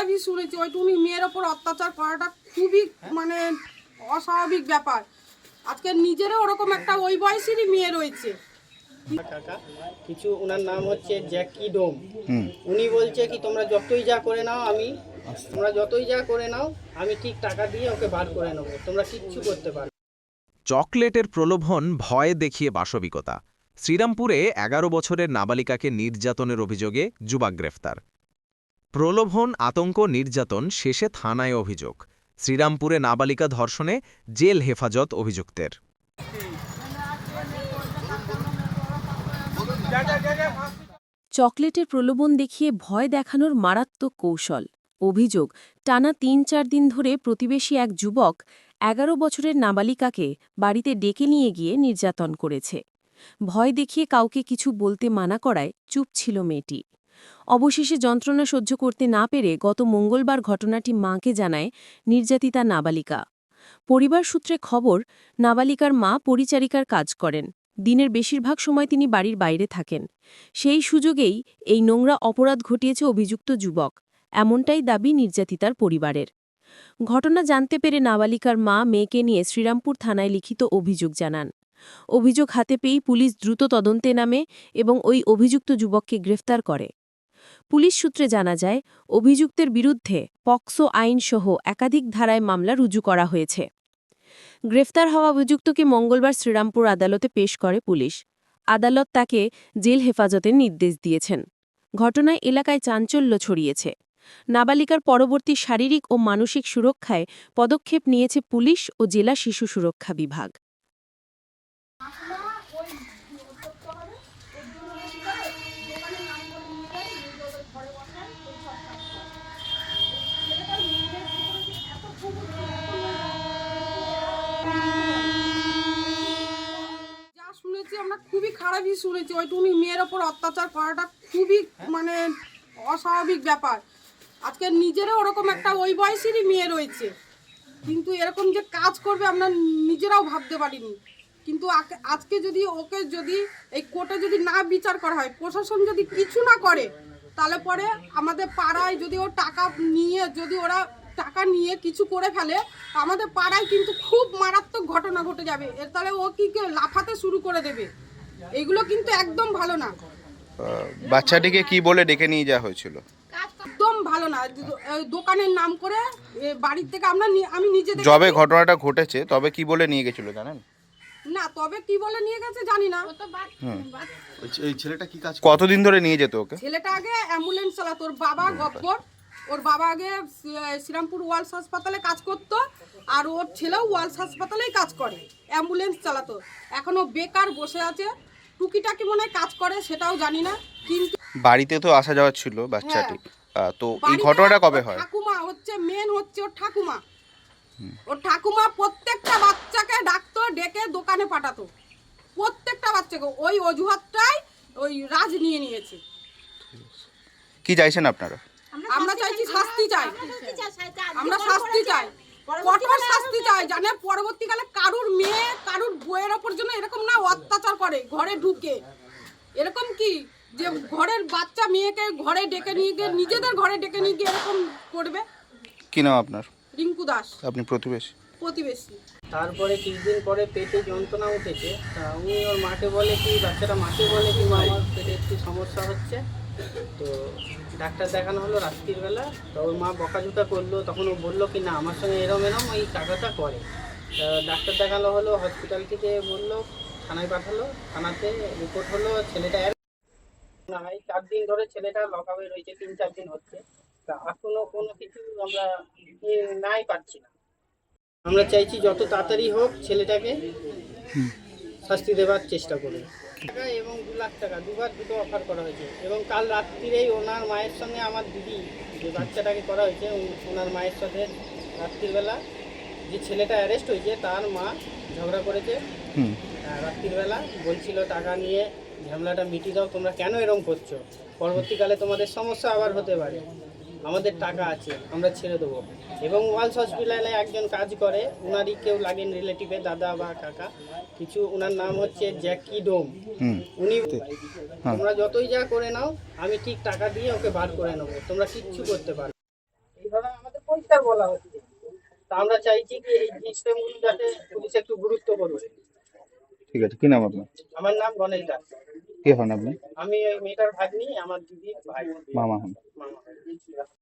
খারাপই শুনেছি। ওইটুকুনি মেয়ের ওপর অত্যাচার করাটা খুবই মানে অস্বাভাবিক ব্যাপার। আজকে নিজেরও ওরকম একটা ওই বয়সেরই মেয়ে রয়েছে। কাকা কিছু ওনার নাম হচ্ছে জ্যাকি ডোম। উনি বলছে কি তোমরা যতই যা করে নাও আমি তোমরা যতই যা করে নাও আমি ঠিক টাকা দিয়ে ওকে বার করে নেব। তোমরা কিচ্ছু করতে পারো চকলেটের প্রলোভন ভয়ে দেখিয়ে বাসবিকতা শ্রীরামপুরে এগারো বছরের নাবালিকাকে নির্যাতনের অভিযোগে যুবক গ্রেফতার। প্রলোভন, আতঙ্ক, নির্যাতন শেষে থানায় অভিযোগ। শ্রীরামপুরে নাবালিকা ধর্ষণে জেল হেফাজত অভিযুক্তের। চকলেটের প্রলোভন দেখিয়ে ভয় দেখানোর মারাত্মক কৌশল। অভিযোগ, টানা তিন চার দিন ধরে প্রতিবেশী এক যুবক এগারো বছরের নাবালিকাকে বাড়িতে ডেকে নিয়ে গিয়ে নির্যাতন করেছে। ভয় দেখিয়ে কাউকে কিছু বলতে মানা করায় চুপ ছিল মেয়েটি। অবশেষে যন্ত্রণা সহ্য করতে না পেরে গত মঙ্গলবার ঘটনাটি মাকে জানায় নির্যাতিতা নাবালিকা। পরিবার সূত্রে খবর, নাবালিকার মা পরিচারিকার কাজ করেন। দিনের বেশিরভাগ সময় তিনি বাড়ির বাইরে থাকেন। সেই সুযোগেই এই নোংরা অপরাধ ঘটিয়েছে অভিযুক্ত যুবক। এমনটাই দাবি নির্যাতিতার পরিবারের। ঘটনা জানতে পেরে নাবালিকার মা মেয়েকে নিয়ে শ্রীরামপুর থানায় লিখিত অভিযোগ জানান। অভিযোগ হাতে পেয়েই পুলিশ দ্রুত তদন্তে নামে এবং ওই অভিযুক্ত যুবককে গ্রেফতার করে। পুলিশ সূত্রে জানা যায়, অভিযুক্তের বিরুদ্ধে পক্সো আইনসহ একাধিক ধারায় মামলা রুজু করা হয়েছে। গ্রেফতার হওয়া অভিযুক্তকে মঙ্গলবার শ্রীরামপুর আদালতে পেশ করে পুলিশ। আদালত তাকে জেল হেফাজতের নির্দেশ দিয়েছেন। ঘটনায় এলাকায় চাঞ্চল্য ছড়িয়েছে। নাবালিকার পরবর্তী শারীরিক ও মানসিক সুরক্ষায় পদক্ষেপ নিয়েছে পুলিশ ও জেলা শিশু সুরক্ষা বিভাগ। শুনেছি আমরা খুবই খারাপই শুনেছি। ওইটুকুনি মেয়ের ওপর অত্যাচার করাটা খুবই মানে অস্বাভাবিক ব্যাপার। আজকে নিজেরও ওরকম একটা ওই বয়সেরই মেয়ে রয়েছে। কিন্তু এরকম যে কাজ করবে আমরা নিজেরাও ভাবতে পারিনি। কিন্তু আজকে যদি ওকে যদি এই কোর্টে যদি না বিচার করা হয়, প্রশাসন যদি কিছু না করে, তাহলে পরে আমাদের পাড়ায় যদি ও টাকা নিয়ে যদি ওরা টাকা নিয়ে কিছু করে ফেলে আমাদের পাড়ায় কিন্তু খুব মারাত্মক ঘটনা ঘটে যাবে। এর তাহলে ও কি কেউ লাফাতে শুরু করে দেবে? এগুলো কিন্তু একদম ভালো না। বাচ্চাটিকে কি বলে ডেকে নিয়ে যাওয়া হয়েছিল? একদম ভালো না। দোকানের নাম করে বাড়ির থেকে আমরা আমি নিজে যবে ঘটনাটা ঘটেছে তবে কি বলে নিয়ে গেছিল জানেন? না তবে কি বলে নিয়ে গেছে জানি না। এই ছেলেটা কি কাজ কতদিন ধরে নিয়ে যেত ওকে? ছেলেটা আগে অ্যাম্বুলেন্স চালাতো ওর বাবা গপ্পর ওর বাবা আগে শ্রীরামপুর ওয়ালস হাসপাতালে কাজ করতো আর ওর ছেলেও ওয়ালস হাসপাতালেই কাজ করে অ্যাম্বুলেন্স চালাতো। এখনও বেকার বসে আছে টুকিটাকি মনে হয় কাজ করে সেটাও জানি না কিন্তু বাড়িতে তো আসা যাওয়া ছিল বাচ্চাটি। তো এই ঘটনাটা কবে হয়? ঠাকুমা হচ্ছে মেন হচ্ছে ওর ঠাকুমা। ওর ঠাকুমা প্রত্যেকটা বাচ্চাকে ডাকতো ডেকে দোকানে পাঠাতো। প্রত্যেকটা বাচ্চাকে ওই অজুহাতটাই ওই রাজ নিয়ে নিয়েছে। কি চাইছেন আপনারা? আমরা চাইছি শাস্তি চাই। আমরা শাস্তি চাই কঠোর শাস্তি চাই জানে পরবর্তীকালে কারুর মেয়ে কারুর বইয়ের ওপর জন্য এরকম না অত্যাচার করে ঘরে ঢুকে। এরকম কি? যে ঘরের বাচ্চা মেয়েকে ঘরে ডেকে নিয়ে গিয়ে নিজেদের ঘরে ডেকে নিয়ে গিয়ে এরকম করবে? কি নাম আপনার? রিঙ্কু দাস। আপনি প্রতিবেশী? প্রতিবেশী। তারপরে কিছুদিন পরে পেটে যন্ত্রণা উঠেছে। তা উনি ওর মাকে বলে কি বাচ্চাটা মাকে বলে কি মা আমার পেটে একটু সমস্যা হচ্ছে। তো ডাক্তার দেখানো হলো রাত্রির বেলা তো ওর মা বকাঝুকা করল তখন ও বলল কি না আমার সঙ্গে এরম এরম ওই টাকাটা করে। তা ডাক্তার দেখানো হলো হসপিটাল থেকে বলল থানায় পাঠালো থানাতে রিপোর্ট হলো ছেলেটা না হয় চার দিন ধরে ছেলেটা লকাবে রয়েছে তিন চার দিন হচ্ছে। তা এখনও কোনো কিছু আমরা নাই পাচ্ছি না। আমরা চাইছি যত তাড়াতাড়ি হোক ছেলেটাকে শাস্তি দেওয়ার চেষ্টা করুন। টাকা এবং দু লাখ টাকা দুবার দুটো অফার করা হয়েছে। এবং কাল রাত্রিরেই ওনার মায়ের সঙ্গে আমার দিদি যে বাচ্চাটাকে করা হয়েছে ওনার মায়ের সাথে রাত্রিবেলা যে ছেলেটা অ্যারেস্ট হয়েছে তার মা ঝগড়া করেছে। রাত্রিবেলা বলছিল টাকা নিয়ে ঝামেলাটা মিটিয়ে দাও তোমরা কেন এরকম করছ? পরবর্তীকালে তোমাদের সমস্যা আবার হতে পারে। আমাদের টাকা আছে আমরা ছেড়ে দেবো। এবং ওয়ালস হসপিটালে একজন কাজ করে ওনারই কেউ লাগেন রিলেটিভে দাদা বা কাকা। কিছু ওনার নাম হচ্ছে জ্যাকি ডোম। উনি হ্যাঁ। তোমরা যতই যা করে নাও আমি ঠিক টাকা দিয়ে ওকে বার করে নেব। তোমরা কিচ্ছু করতে পারো এইভাবে আমাদের পরিষ্কার বলা হচ্ছে। তা আমরা চাইছি কি এই জিনিসটা যাতে পুলিশ একটু গুরুত্ব করবে ঠিক আছে কি নাম আপনার? আমার নাম গণেশ দাস। কে হন আপনি? আমি মেয়েটার ভাগ্নি আমার দিদির ভাই। মামা হন।